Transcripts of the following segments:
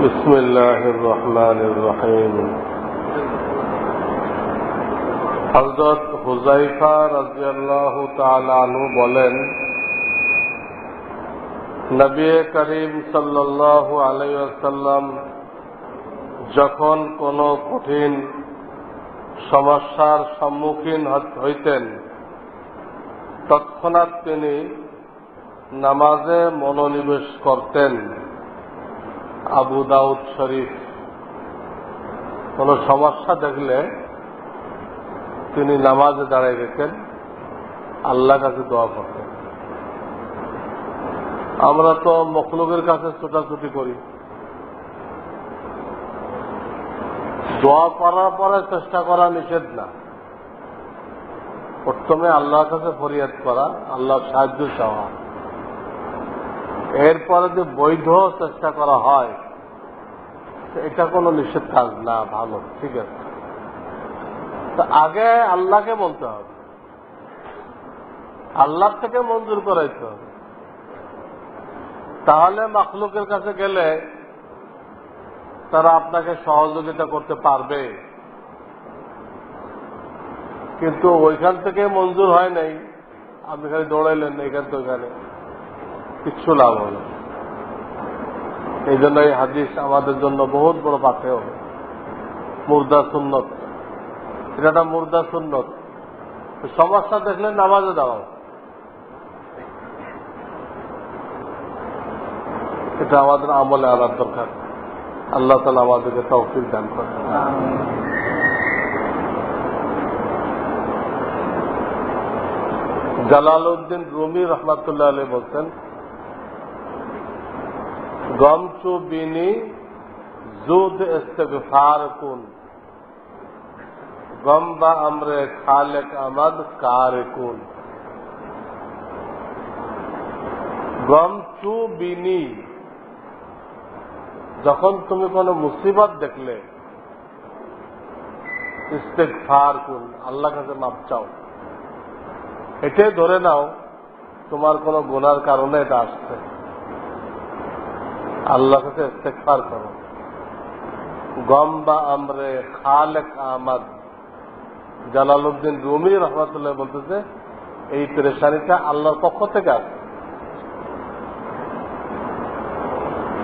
بسم الله الرحمن الرحيم হজরত হুজাইফা রাজিয়াল্লাহ তালু বলেন নবী করিম সাল্লাল্লাহু আলাইসাল্লাম যখন কোনো কঠিন সমস্যার সম্মুখীন হইতেন তৎক্ষণাৎ তিনি নামাজে মনোনিবেশ করতেন আবু দাউদ শরীফ। কোন সমস্যা দেখলে তিনি নামাজে দাঁড়াই রেখেন আল্লাহ কাছে দোয়া করতেন। আমরা তো মখলুকের কাছে ছোটাছুটি করি। দোয়া করার পরে চেষ্টা করা নিষেধ না। প্রথমে আল্লাহর কাছে ফরিয়াদ করা, আল্লাহর সাহায্য চাওয়া। এরপরে যে বৈধ চেষ্টা করা হয় এটা কোনো নিষেধ কাজ না, ভালো, ঠিক আছে। তো আগে আল্লাহকে বলতে হবে। আল্লাহ থেকে মঞ্জুর করাইতে হবে। তাহলে মাখলুকের কাছে গেলে তারা আপনাকে সহযোগিতা করতে পারবে। কিন্তু ওইখান থেকে মঞ্জুর হয় নাই। আপনি খালি দৌড়াইলেন এখান থেকে ওইখানে। কিচ্ছু লাভ হবে এই জন্য এই হাদিস আমাদের জন্য বহুত বড় পাথেও মুর্দা সুন্নত। এটা একটা মুর্দা সুন্নত। সমস্যা দেখলে নামাজে দাঁড়াও এটা আমাদের আমলে আনার দরকার। আল্লাহ তালা আমাদেরকে তৌফিক দান করে জালাল উদ্দিন রুমি রহমাতুল্লাহ আলী বলছেন গমচু বিনি জুদ ইস্তেগফার কুন গম বা আমরে খালেক আমাদ কার কুন গমচু বিনি যখন তুমি কোন মুসিবত দেখলে, ইস্তেগফার কুন আল্লাহ কাছে মাপ চাও। এটাই ধরে নাও, তোমার কোন গুনার কারণে এটা আসছে। আল্লাহ কাছে ইস্তেকফার করো। গম বা আমরে খালেক আহমদ জালালউদ্দিন রুমি রহমতুল্লাহ বলতেছে, এই পরেশানিটা আল্লাহর পক্ষ থেকে আসে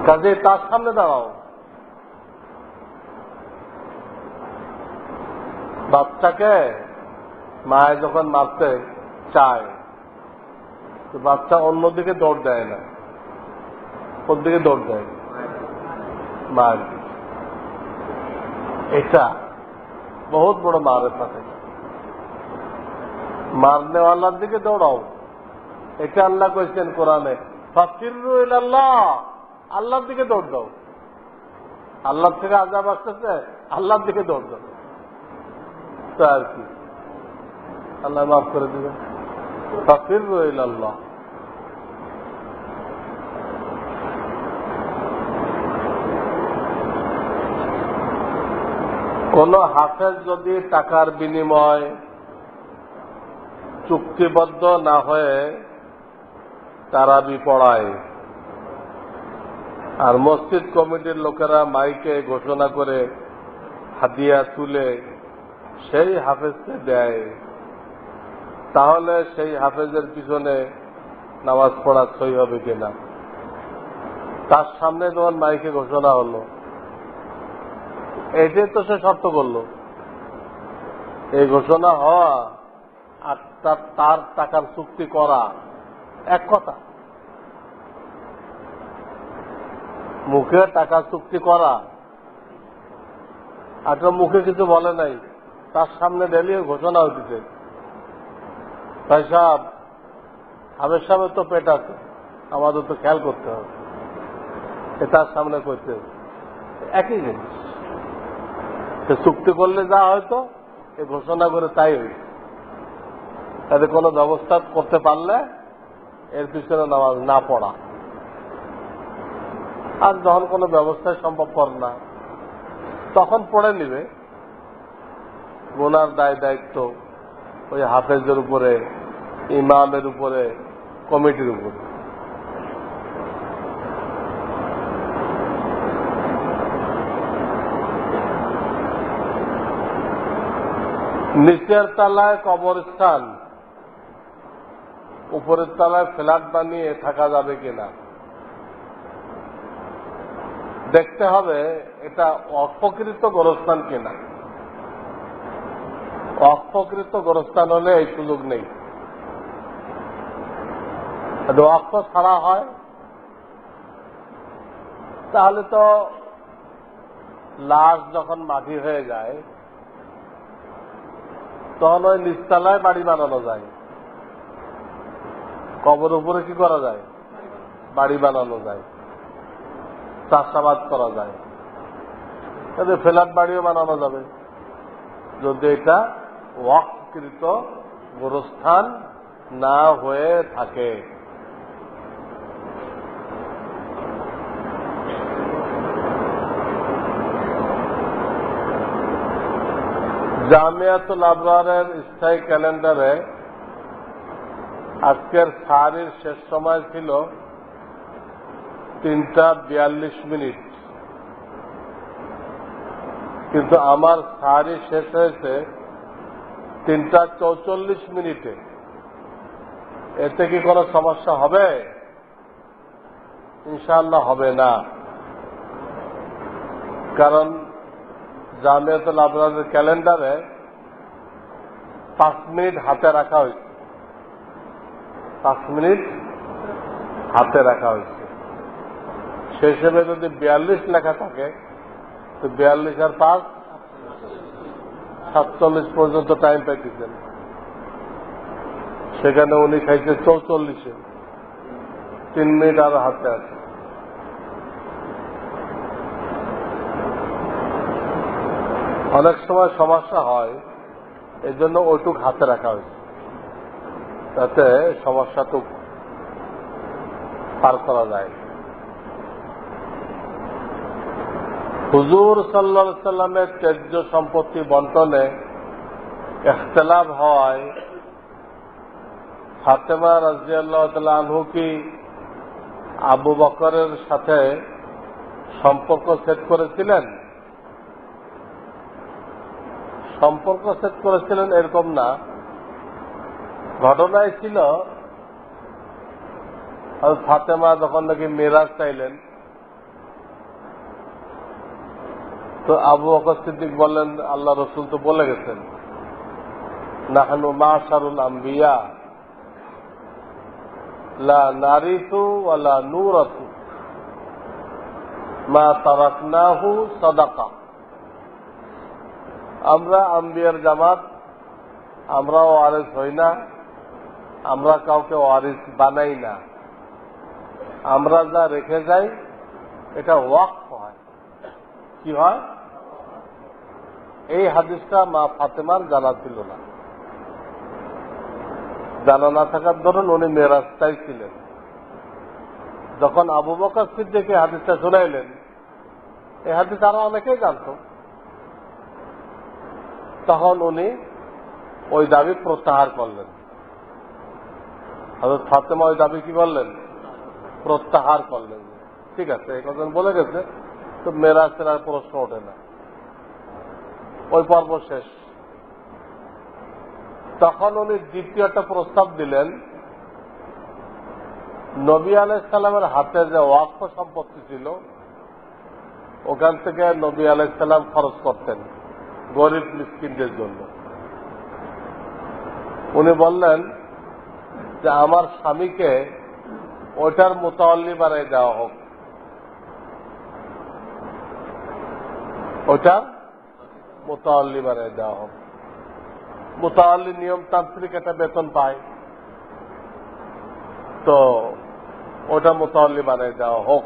কাজে তার সামনে দাঁড়াও। বাচ্চাকে মায়ে যখন মারতে চায়, তো বাচ্চা অন্যদিকে দৌড় দেয় না। ওর দিকে দৌড় দেয়। মার। এটা বহুত বড় মারের সাথে মারনেওয়ালার দিকে দৌড়াও। এটা আল্লাহ কইছেন কোরআনে, ফাকিরু আল্লাহ আল্লাহর দিকে দৌড় দাও। আল্লাহ থেকে আজাব আসতেছে, আল্লাহর দিকে দৌড় দাও। তো আর কি? আল্লাহ মাফ করে দিবেন। ফাকিরু আল্লাহ কোন হাফেজ যদি টাকার বিনিময় চুক্তিবদ্ধ না হয়ে তারাবি পড়ায়, আর মসজিদ কমিটির লোকেরা মাইকে ঘোষণা করে হাদিয়া তুলে সেই হাফেজকে দেয়, তাহলে সেই হাফেজের পিছনে নামাজ পড়া সই হবে কিনা? তার সামনে যখন মাইকে ঘোষণা হলো এটাই তো সে শর্ত করল। এই ঘোষণা হওয়া আর তার টাকার চুক্তি করা এক কথা। মুখে টাকা চুক্তি করা একটা মুখে কিছু বলে নাই। তার সামনে ডেলি ঘোষণা হইতেছে। তাই সাহেব আমের সাহেবের তো পেট আছে, আমাদের তো খেয়াল করতে হবে। তার সামনে করতে একই জিনিস। চুক্তি করলে যা হয়তো, এ ঘোষণা করে তাই হয়েছে। তাতে কোনো ব্যবস্থা করতে পারলে এর পিছনে নামাজ না পড়া। আর যখন কোনো ব্যবস্থায় সম্ভবপর না, তখন পড়ে নিবে। গোনার দায় দায়িত্ব ওই হাফেজের উপরে, ইমামের উপরে, কমিটির উপরে। নিচের তলায় কবরস্থান, উপরের তলায় ফ্ল্যাট বানিয়ে থাকা যাবে কিনা। দেখতে হবে এটা অপকৃত গোরস্থান কিনা। অপকৃত গোরস্থান হলে এই সুযোগ নেই। অক্ষ ছাড়া হয়, তাহলে তো লাশ যখন মাটি হয়ে যায় তখন ওই নিচতলায় বাড়ি বানানো যায়। কবর উপরে কি করা যায়? বাড়ি বানানো যায়। চাষাবাদ করা যায়। ফ্ল্যাট বাড়িও বানানো যাবে। যদি এটা অকৃত গোরস্থান না হয়ে থাকে। জামিয়াতুল আবরারের স্থায়ী ক্যালেন্ডারে আজকের সারির শেষ সময় ছিল তিনটা বিয়াল্লিশ মিনিট। কিন্তু আমার সারি শেষ হয়েছে তিনটা চৌচল্লিশ মিনিটে। এতে কি কোনো সমস্যা হবে? ইনশাআল্লাহ হবে না। কারণ জামিয়াতুল আবরারের ক্যালেন্ডারে পাঁচ মিনিট হাতে রাখা হয়েছে। পাঁচ মিনিট হাতে রাখা হয়েছে। সেই হিসেবে যদি বিয়াল্লিশ লেখা থাকে, তো বিয়াল্লিশ আর পাঁচ, সাতচল্লিশ পর্যন্ত টাইম পাইতেছেন সেখানে উনি খাইছে চৌচল্লিশে। তিন মিনিট আরও হাতে আছে। অনেক সময় সমস্যা হয় এই জন্য ওইটুক হাতে রাখা হয়েছে। তাতে সমস্যাটুক পার করা যায়। হুজুর সাল্লা সাল্লামের ত্যায্য সম্পত্তি বন্টনে এখতলাফ হওয়ায় ফাতেমা রাজিয়াল্লাহ আনহু কি আবু বকরের সাথে সম্পর্ক সেট করেছিলেন? সম্পর্ক সেট করেছিলেন এরকম না। ঘটনায় ছিল ফাতেমা যখন নাকি মেরাজ চাইলেন, তো আবু বকর সিদ্দিক বললেন, আল্লাহ রসুল তো বলে গেছেন, নাহানু মা সারুল আম্বিয়া, লা নারিতু ওয়ালা নূরাতু মা তারাকনাহু সাদাকা। আমরা আম্বিয়ার জামাত, আমরাও ওয়ারিস হই না, আমরা কাউকে ও ওয়ারিস বানাই না। আমরা যা রেখে যাই, এটা ওয়াক্ফ হয়। কি হয়? এই হাদিসটা মা ফাতেমার জানা ছিল না। জানা না থাকার ধরুন উনি মেরাজটাই ছিলেন। যখন আবু বকর সিদ্দিকে হাদিসটা শোনাইলেন, এই হাদিস আরও অনেকেই জানত। তখন উনি ওই দাবি প্রত্যাহার করলেন। হজরত ফাতেমা ওই দাবি কি করলেন প্রত্যাহার করলেন। ঠিক আছে, এই কথা বলে গেছে, তো মেরাজ আর প্রশ্ন ওঠে না। ওই পর্ব শেষ। তখন উনি দ্বিতীয় একটা প্রস্তাব দিলেন, নবী আলাইসাল্লামের হাতে যে ওয়াক্ফ সম্পত্তি ছিল, ওখান থেকে নবী আলাইসাল্লাম খরচ করতেন। গরিব মিসকিনদের জন্য। উনি বললেন যে, আমার স্বামীকে ওইটার মোতাল্লি বানাই দেওয়া হোক। ওইটার মোতাল্লি বানাই দেওয়া হোক। মোতাল্লি নিয়মতান্ত্রিক একটা বেতন পায়। তো ওটা মোতাল্লি বানাই দেওয়া হোক।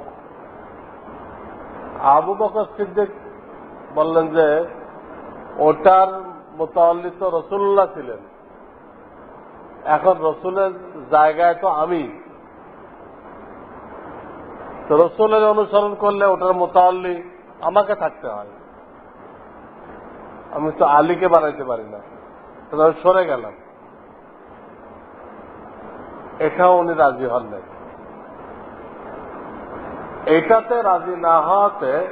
আবু বকর সিদ্দিক বললেন যে ওটার মোতাল্লি তো রসুল্লাহ ছিলেন। এখন রসুলের জায়গায় তো আমি। তো রসুলের অনুসরণ করলে ওটার মোতাল্লি আমাকে থাকতে হয়। আমি তো আলীকে বানাইতে পারি না। তাহলে সরে গেলাম। এটাও উনি রাজি হন নাই। এইটাতে রাজি না হওয়াতে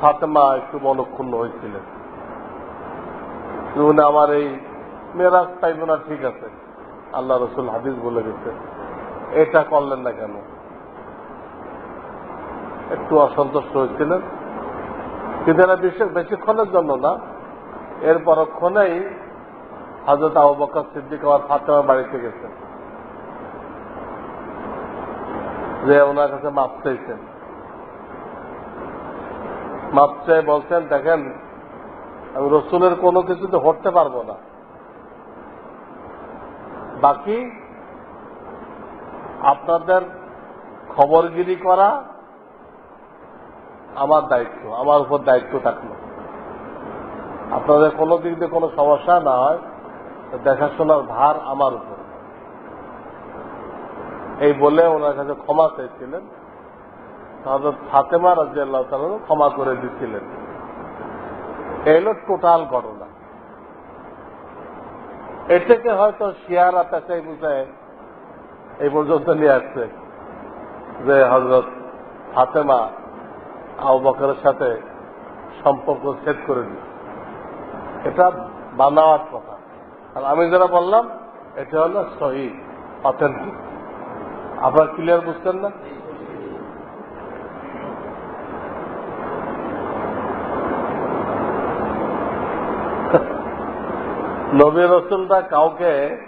ফাতেমা একটু মনক্ষুণ্ণ হয়েছিলেন। উনি আমার এই মেরাজ পাইব না ঠিক আছে। আল্লাহ রসুল হাদিস বলে গেছে এটা করলেন না কেন? একটু অসন্তুষ্ট হয়েছিলেন। কিন্তু এরা বিশেষ বেশিক্ষণের জন্য না। এর পরক্ষণেই হজরত আবু বকর সিদ্দিক আমার ফাতেমার বাড়িতে গেছেন যে ওনার কাছে মাপ চাইছেন। মাপ চাই বলছেন, দেখেন আমি রসুলের কোনো কিছুতে হটতে পারব না। বাকি আপনাদের খবরগিরি করা আমার দায়িত্ব, আমার উপর দায়িত্ব থাকল। আপনাদের কোনো দিক দিয়ে কোনো সমস্যা না হয়, দেখাশোনার ভার আমার উপর। এই বলে ওনার কাছে ক্ষমা চাইছিলেন তাহলে ফাতেমা রাজি আল্লাহ ক্ষমা করে দিচ্ছিলেন এই হলো টোটাল ঘটনা। এর থেকে হয়তো শিয়ারা পেঁচাই বুঝায় এই পর্যন্ত নিয়ে আসছে যে হজরত আবু বকরের সাথে সম্পর্ক ছেদ করে দিচ্ছে এটা বানাওয়ার কথা। আর আমি যারা বললাম, এটা হলো সহি, অথেন্টিক। আপনার ক্লিয়ার বুঝছেন না? নবী রসুলরা কাউকে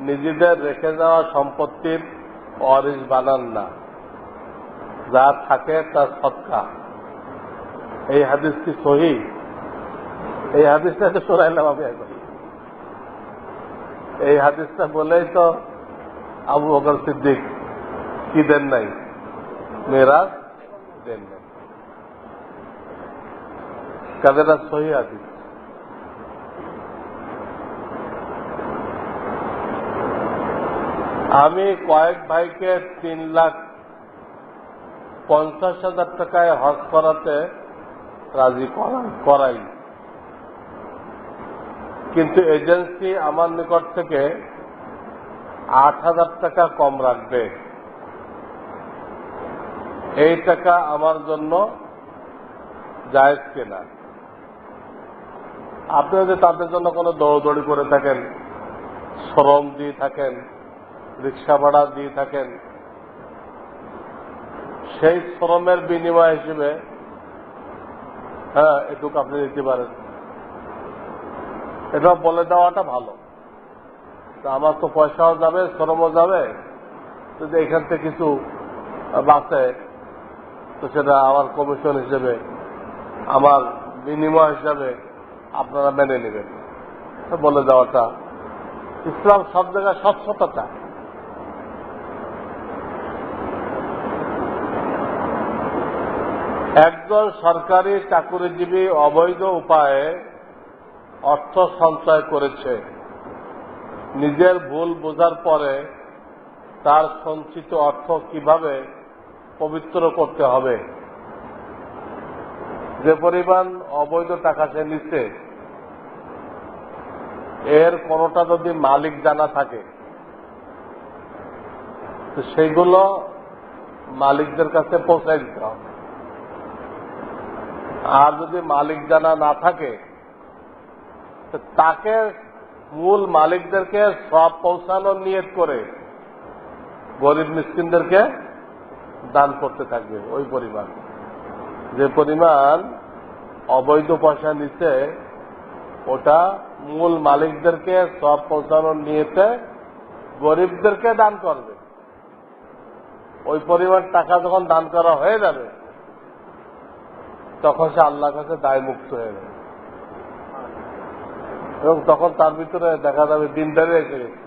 নিজেদের রেখে যাওয়া সম্পত্তির অরিস বানান না। যা থাকে তার সৎকা। এই হাদিস কি সহি। এই হাদিসটা তো শোনাইলাম আমি একবার এই হাদিসটা বলেই তো আবু বকর সিদ্দিক কি দেন নাই? মেরাজ দেন নাই। কাদেরা সহি হাদিস। আমি কয়েক ভাইকে তিন লাখ পঞ্চাশ হাজার টাকায় হজ করাতে রাজি করাই। কিন্তু এজেন্সি আমার নিকট থেকে আট হাজার টাকা কম রাখবে। এই টাকা আমার জন্য জায়েজ কেনা? আপনি যদি তাদের জন্য কোনো দৌড়দৌড়ি করে থাকেন, শ্রম দিয়ে থাকেন রিক্সা ভাড়া দিয়ে থাকেন। সেই শ্রমের বিনিময় হিসেবে হ্যাঁ এটুকু আপনি দিতে পারেন। এটা বলে দেওয়াটা ভালো। আমার তো পয়সাও যাবে, শ্রমও যাবে। যদি এখান থেকে কিছু বাঁচে, তো সেটা আমার কমিশন হিসেবে, আমার বিনিময় হিসাবে আপনারা মেনে নেবেন। বলে দেওয়াটা। ইসলাম সব জায়গায় স্বচ্ছতা চায় একজন সরকারি চাকুরিজীবী অবৈধ উপায়ে অর্থ সঞ্চয় করেছে। নিজের ভুল বোঝার পরে তার সঞ্চিত অর্থ কীভাবে পবিত্র করতে হবে? যে পরিমাণ অবৈধ টাকা সে নিচ্ছে, এর কোনটা যদি মালিক জানা থাকে, তো সেইগুলো মালিকদের কাছে পৌঁছায় দিতে হবে। আর যদি মালিক জানা না থাকে তাকে মূল মালিকদেরকে সব পৌঁছানোর নিয়ত করে গরিব মিসকিনদেরকে দান করতে থাকবে ওই পরিমাণ। যে পরিমাণ অবৈধ পয়সা নিচ্ছে, ওটা মূল মালিকদেরকে সব পৌঁছানোর নিয়েতে গরিবদেরকে দান করবে। ওই পরিমাণ টাকা যখন দান করা হয়ে যাবে তখন সে আল্লাহর কাছে দায় মুক্ত হয়ে যাবে এবং তখন তার ভিতরে দেখা যাবে দিনদারি এসে গেছে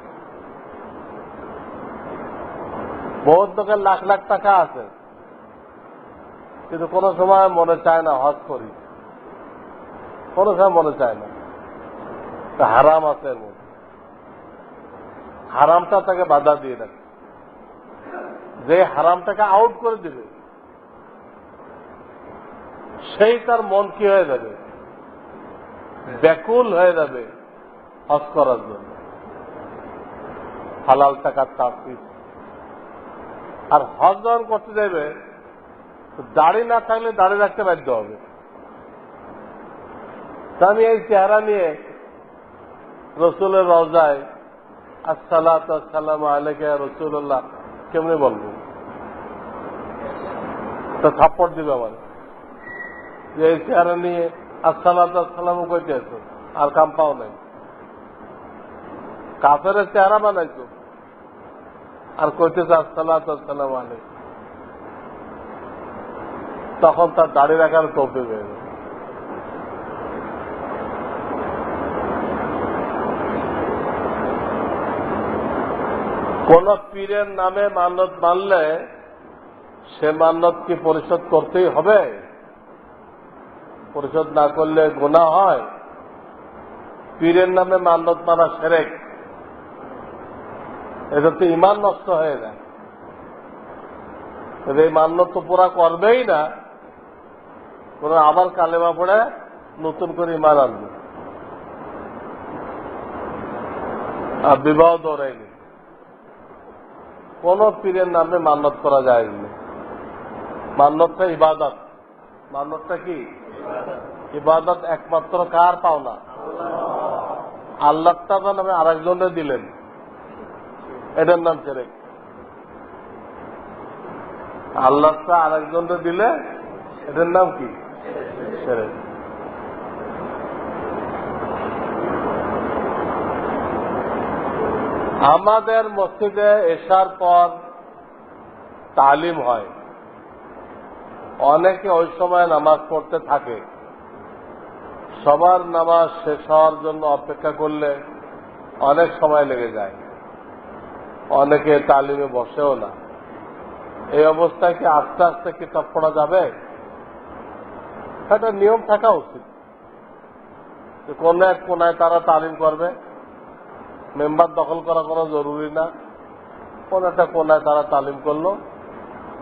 বহুত লোকের লাখ লাখ টাকা আছে। কিন্তু কোনো সময় মনে চায় না, হজ করি। কোনো সময় মনে চায় না। হারাম আছে এর মধ্যে। হারামটা তাকে বাধা দিয়ে রাখে। যে হারামটাকে আউট করে দিবে সেই তার মন কি হয়ে যাবে? ব্যাকুল হয়ে যাবে হজ করার জন্য। হালাল টাকার তাপিস আর হজ যখন করতে যাবে দাড়ি না থাকলে দাড়ি রাখতে বাধ্য হবে। আমি এই চেহারা নিয়ে রসুলের রওজায় আসসালাত আসসালাম আলেকে রসুল্লাহ কেমনি বলব? তো থাপ্পড় দিবে আমার। যে এই চেহারা নিয়ে আসসালাত আসসালাম কইতে আছো আর কাম পাও নাই। কাফের চেহারা বানাইছো, আর কইতেছে আসসালাত আসসালাম আলেক তখন কোন পীরের নামে মান্যত মানলে সে মান্যত কি পরিশোধ করতেই হবে? পরিশোধ না করলে গোনা হয়। পীরের নামে মান্যত মানা সেরেক। তো ইমান নষ্ট হয়ে যায়। এই মান্যত তো পুরা করবেই না। কোন আবার কালেমা পড়ে নতুন করে ইমান আনবে। আর বিবাহ দৌড়ায়নি কোন পীরের নামে মান্যত করা যায়নি। মান্যতটা ইবাদত। মান্যতটা কি? ইবাদত একমাত্র কার পাওনা? আল্লাহটা নামে আরেকজনে দিলেন। এটার নাম সেরেক আল্লাহটা আরেকজনকে দিলে এটার নাম কি? আমাদের মসজিদে এসার পর তালিম হয়। অনেকে ওই সময় নামাজ পড়তে থাকে। সবার নামাজ শেষ হওয়ার জন্য অপেক্ষা করলে অনেক সময় লেগে যায়। অনেকে তালিমে বসেও না। এই অবস্থায় কি আস্তে আস্তে কিতাব পড়া যাবে? একটা নিয়ম থাকা উচিত। কোন এক কোনায় তারা তালিম করবে। মেম্বার দখল করা কোনো জরুরি না। কোন একটা কোনায় তারা তালিম করল।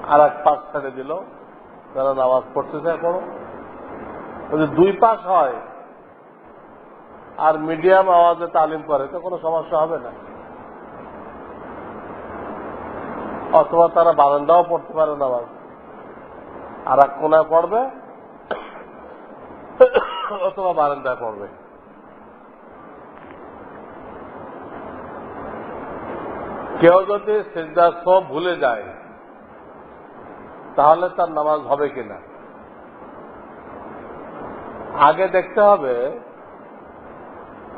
আর এক পাশ ছেড়ে দিল। যারা নামাজ পড়তে চায় করো যদি দুই পাশ হয় আর মিডিয়াম আওয়াজে তালিম করে, তো কোনো সমস্যা হবে না। অথবা তারা বারান্দাও পড়তে পারে নামাজ। আর এক কোনায় পড়বে, অথবা বারান্দায় পড়বে। কেউ যদি সিজদা সব ভুলে যায় তাহলে তার নামাজ হবে কিনা? আগে দেখতে হবে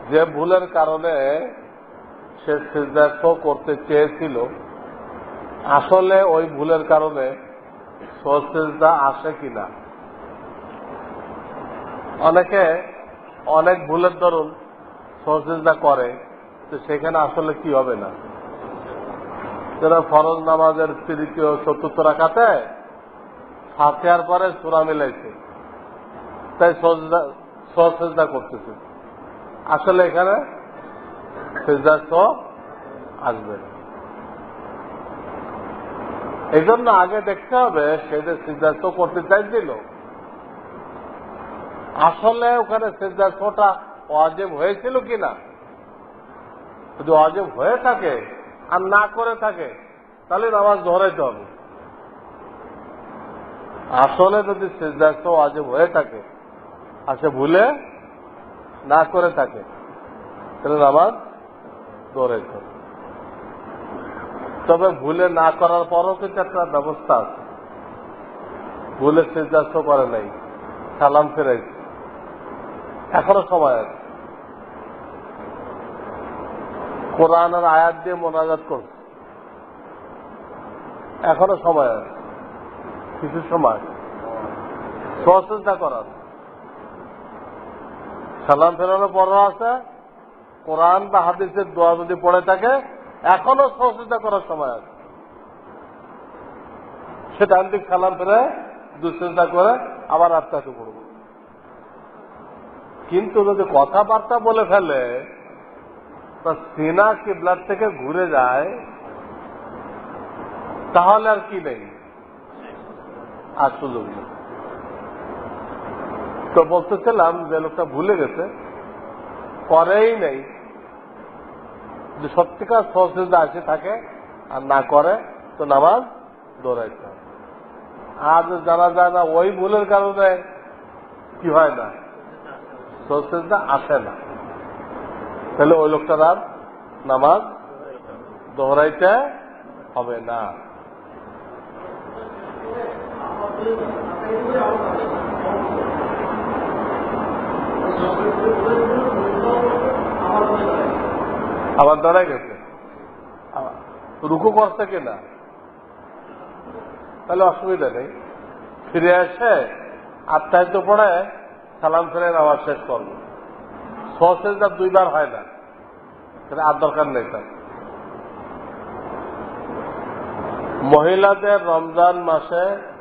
যে ভুলের কারণে সে শো করতে চেয়েছিল। আসলে ওই ভুলের কারণে সসেজদা আসে কিনা? অনেকে অনেক ভুলের দরুন সসেজদা করে, তো সেখানে আসলে কি হবে না? যারা ফরজ নামাজের তৃতীয়, চতুর্থ রাখাতে ফাঁকিয়ার পরে সুরা মিলাইছে। তাই সসেজদা করতেছে। আসলে এখানে সেজদা সব আসবে এই জন্য আগে দেখতে হবে সেটা সিদ্ধার্থ করতে চাইছিল। আসলে ওখানে সিদ্ধার্থটা অজেব হয়েছিল কিনা? যদি অজেব হয়ে থাকে আর না করে থাকে, তাহলে নামাজ ধরাইতে হবে। আসলে যদি সিদ্ধার্থ অজেব হয়ে থাকে, আর সে ভুলে না করে থাকে, তাহলে নামাজ হবে তবে ভুলে না করার পরও কিন্তু একটা ব্যবস্থা আছে। ভুলে সিদ্ধান্ত করে নাই, সালাম ফেরাইছে। এখনও সময় আছে। কোরআনের আয়াত দিয়ে মোনাজাত করছে। এখনও সময় আছে। কিছু সময়। সচেষ্টা করার। সালাম ফেরানোর পরও আছে। কোরআন বা হাদিসের দোয়া যদি পড়ে থাকে, এখনও সহযোগিতা করার সময় আছে। সেটা আন্তিক সালাম ফেরে দুশ্চিন্তা করে আবার আত্মাকে করব কিন্তু যদি কথাবার্তা বলে ফেলে, তা সিনা কিবলার থেকে ঘুরে যায়, তাহলে আর কি নেই? আর সুযোগ নেই তো বলতেছিলাম যে লোকটা ভুলে গেছে, করেই নেই। যদি সত্যিকার সহযোগিতা আসে থাকে, আর না করে, তো নামাজ দৌড়াইতে হবে। আর জানা যায় না, ওই ভুলের কারণে কি হয় না, সহযোগিতা আসে না। তাহলে ওই লোকটার আর নামাজ দোহরাইতে হবে না। আবার দাঁড়াই গেছে? রুকু করছে কিনা? তাহলে অসুবিধা নেই। ফিরে এসে আত্মায় তো পড়ে, সালাম ফেরে আবার শেষ করব সসেজ দুইবার হয় না। সেটা আর দরকার নেই তার। মহিলাদের রমজান মাসে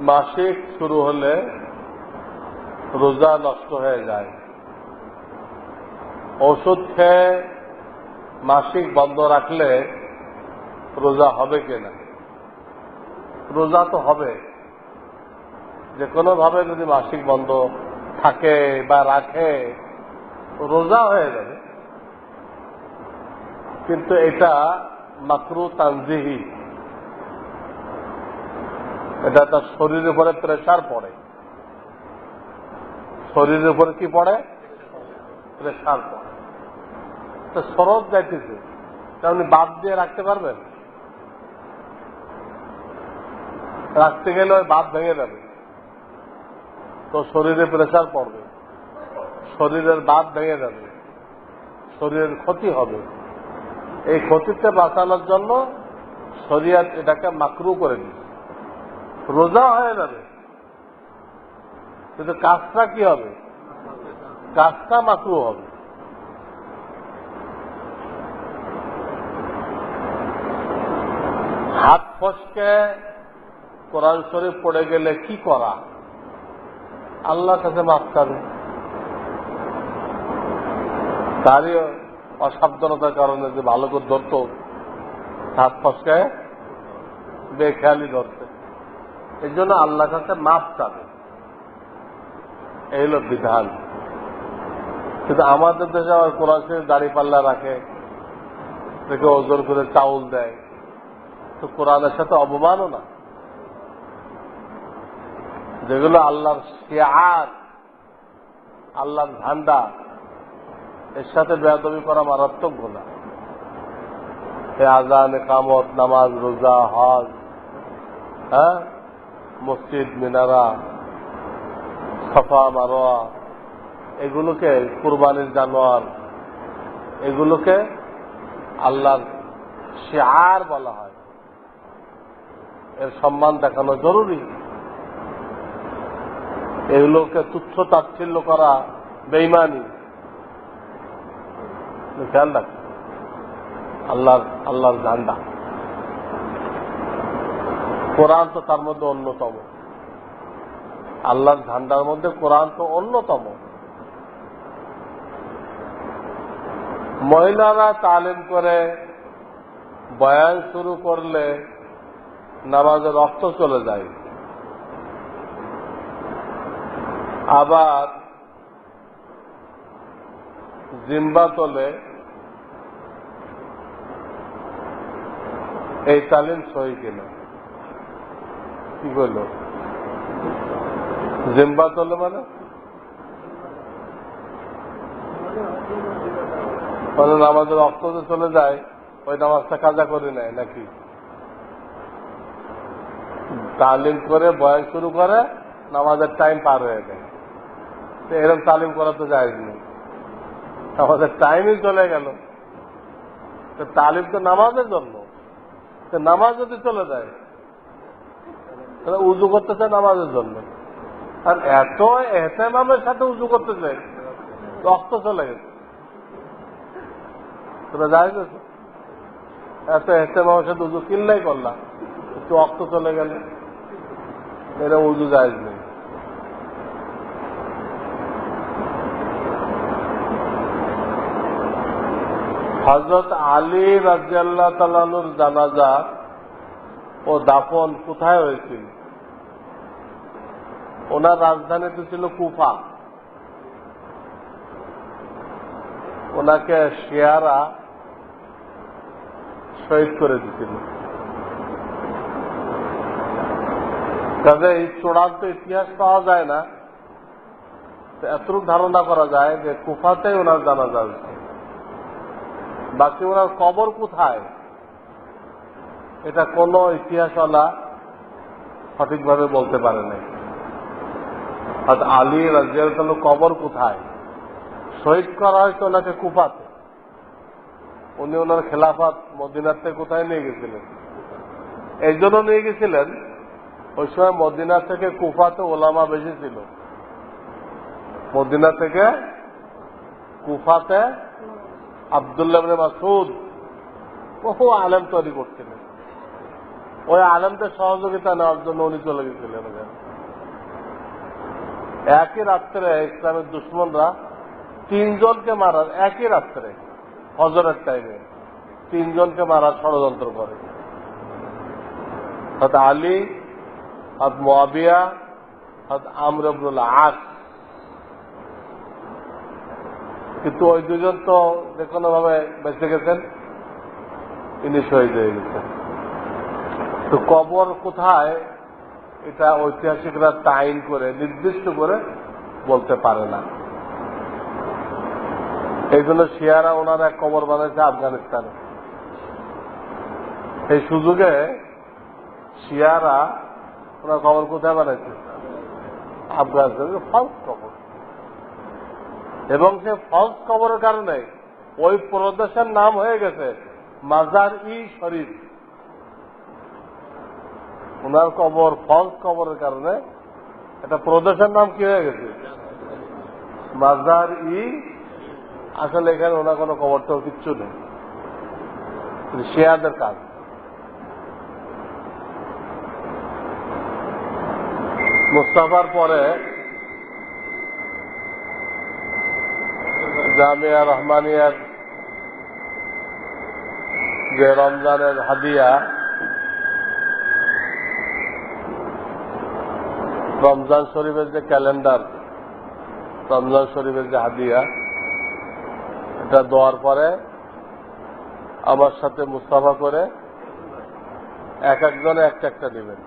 মাসিক শুরু হলে রোজা নষ্ট হয়ে যায়। ওষুধ খেয়ে মাসিক বন্ধ রাখলে রোজা হবে কিনা রোজা তো হবে। যে কোনো ভাবে যদি মাসিক বন্ধ থাকে বা রাখে, রোজা হয়ে যাবে। কিন্তু এটা মাকরু তানজিহি এটা তার শরীরের উপরে প্রেশার পড়ে। শরীরের উপরে কি পড়ে? প্রেশার পড়ে। তো যাইতেছে আপনি বাদ দিয়ে রাখতে পারবেন? রাখতে গেলে ওই বাদ ভেঙে যাবে। তো শরীরে প্রেশার পড়বে। শরীরের বাদ ভেঙে যাবে। শরীরের ক্ষতি হবে। এই ক্ষতিতে বাঁচানোর জন্য শরিয়াত এটাকে মাকরু করে দিচ্ছে রোজা হয়ে যাবে। কিন্তু কাজটা কি হবে? কাজটা মাকরু হবে। হাত ফসকে কোরআন শরীফ পড়ে গেলে কি করা? আল্লাহর কাছে মাফ চাবে। তারই অসাবধানতার কারণে যে ভালো করে ধরত, হাত ফসকায় বেখেয়ালি ধরতে। এই জন্য আল্লাহর কাছে মাপ চাবে। এই হলো বিধান। কিন্তু আমাদের দেশে আবার কোরআন শরীফ দাড়ি পাল্লা রাখে থেকে ওজন করে চাউল দেয়। তো কোরআনের সাথে অবমানও না। যেগুলো আল্লাহর শেয়ার, আল্লাহর ঝান্ডা এর সাথে বেয়াদবি করা মারাত্মক গোনা আজান কামত নামাজ, রোজা, হজ হ্যাঁ? মসজিদ, মিনারা, সফা, মারোয়া, এগুলোকে কুরবানির জানোয়ার, এগুলোকে আল্লাহর শেয়ার বলা হয়। এর সম্মান দেখানো জরুরি। এগুলোকে তুচ্ছ তাচ্ছিল্য করা বেইমানি খেয়াল রাখ। আল্লাহর আল্লাহর ঝান্ডা কোরআন তো তার মধ্যে অন্যতম। আল্লাহর ঝান্ডার মধ্যে কোরআন তো অন্যতম। মহিলারা তালিম করে, বয়ান শুরু করলে নামাজে রক্ত চলে যায়। আবার জিম্বা তোলে, এই তালিম সহি কিনা। কি বলল জিম্বা তোলে মানে মানে নামাজের রক্ত যে চলে যায়, ওই নামাজটা কাজা করে নেয় নাকি? তালিম করে বয়স শুরু করে, নামাজের টাইম পার হয়ে যায়। তো এরকম তালিম করা তো যায় না আমাদের টাইমই চলে গেল। তো তালিম তো নামাজের জন্য। তো নামাজ যদি চলে যায় তাহলে উজু করতেছে নামাজের জন্য। আর এত এহতেমামের সাথে উজু করতেছে, রক্ত চলে গেছে। তোরা যাই গেছে এত এহতেমামের সাথে উজু কিনলেই করলাম, একটু রক্ত চলে গেলে। এরা উজু যায় নেই। হজরত আলী রাজিয়াল্লাহ তালানুর জানাজা ও দাফন কোথায় হয়েছিল? ওনার রাজধানীতে ছিল কুফা। ওনাকে শিয়ারা শহীদ করে দিছিল কাজে এই চূড়ান্ত ইতিহাস পাওয়া যায় না। এতটুকু ধারণা করা যায় যে কুফাতেই ওনার জানাজা হয়েছে। বাকি ওনার কবর কোথায়? এটা কোনো ইতিহাসওয়ালা সঠিকভাবে বলতে পারে নাই। আলী রাজিয়াল কবর কোথায়? শহীদ করা হয়েছে ওনাকে কুফাতে। উনি ওনার খেলাফাত মদিনার থেকে কোথায় নিয়ে গেছিলেন? এই জন্য নিয়ে গেছিলেন। ওই সময় মদিনা থেকে কুফাতে ওলামা বেশি ছিল। মদিনা থেকে কুফাতে আবদুল্লাহ মাসুদ বহু আলেম তৈরি করছিলেন। ওই আলেমদের সহযোগিতা নেওয়ার জন্য উনি চলে গেছিলেন ওখানে। একই রাত্রে ইসলামের দুশ্মনরা তিনজনকে মারার, একই রাত্রে, হজরের টাইমে তিনজনকে মারার ষড়যন্ত্র করে। হয়তো আলী হয়তো মোয়াবিয়া হয়তো আমরবুল আস কিন্তু ওই দুজন তো যে কোনো ভাবে বেঁচে গেছেন ইনি শহীদ হয়ে গেছেন। তো কবর কোথায়? এটা ঐতিহাসিকরা টাইম করে, নির্দিষ্ট করে বলতে পারে না। এই জন্য শিয়ারা ওনারা এক কবর বানাইছে আফগানিস্তানে। এই সুযোগে শিয়ারা ওনার কবর কোথায় বানাইছে? আফগানিস্তানে ফলস কবর। এবং সে ফলস কবরের কারণে ওই প্রদেশের নাম হয়ে গেছে মাজার ই শরীফ ওনার কবর ফলস কবরের কারণে এটা প্রদেশের নাম কি হয়ে গেছে? মাজার ই আসলে এখানে ওনার কোনো কবর তো কিচ্ছু নেই। কিন্তু শেয়ারদের কাজ। মুস্তাফার পরে জামিয়া রহমানিয়ার যে রমজানের হাদিয়া রমজান শরীফের যে ক্যালেন্ডার, রমজান শরীফের যে হাদিয়া, এটা দেওয়ার পরে আমার সাথে মুস্তাফা করে এক একজনে একটা একটা নেবেন।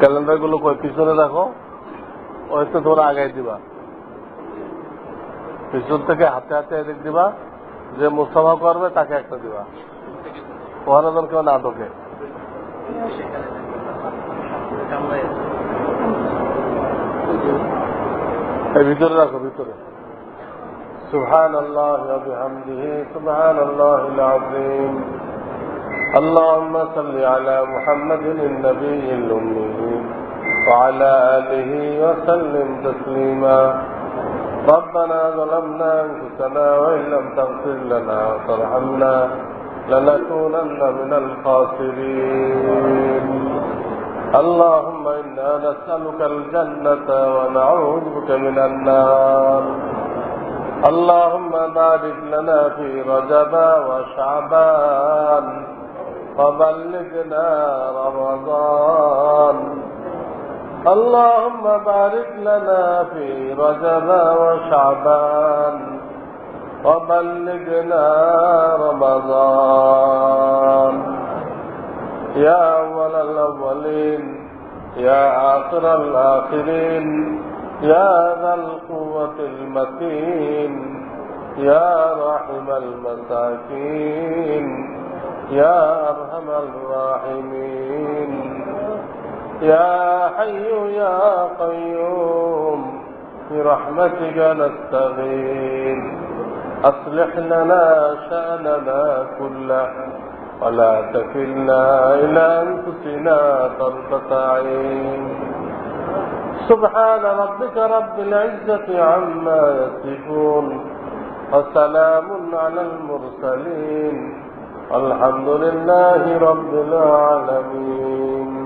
ক্যালেন্ডারগুলো পিছনে রাখো। তো তোমরা আগাই দিবা। পিছন থেকে হাতে হাতে এদিক দিবা। যে মুস্তাফা করবে তাকে একটা দিবা ওখানে যেন কেউ না ঢোকে এই ভিতরে রাখো ভিতরে سبحان الله وبحمده سبحان الله العظيم اللهم صل على محمد النبي الأمي وعلى آله وسلم تسليما ربنا ظلمنا أنفسنا وإن لم تغفر لنا وترحمنا لنكونن من الخاسرين. اللهم إنا نسألك الجنة ونعوذ بك من النار. اللهم بارك لنا في رجب وشعبان وبلغنا رمضان. اللهم بارك لنا في رجب وشعبان وبلغنا رمضان. يا أول الأولين يا آخر الآخرين يا ذا القوة المتين يا رحم المساكين يا أرحم الراحمين. يا حي يا قيوم برحمتك نستغيث. أصلح لنا شأننا كله ولا تكلنا إلى أنفسنا طرفة عين. سبحان ربك رب العزة عما يصفون وسلام على المرسلين الحمد لله رب العالمين.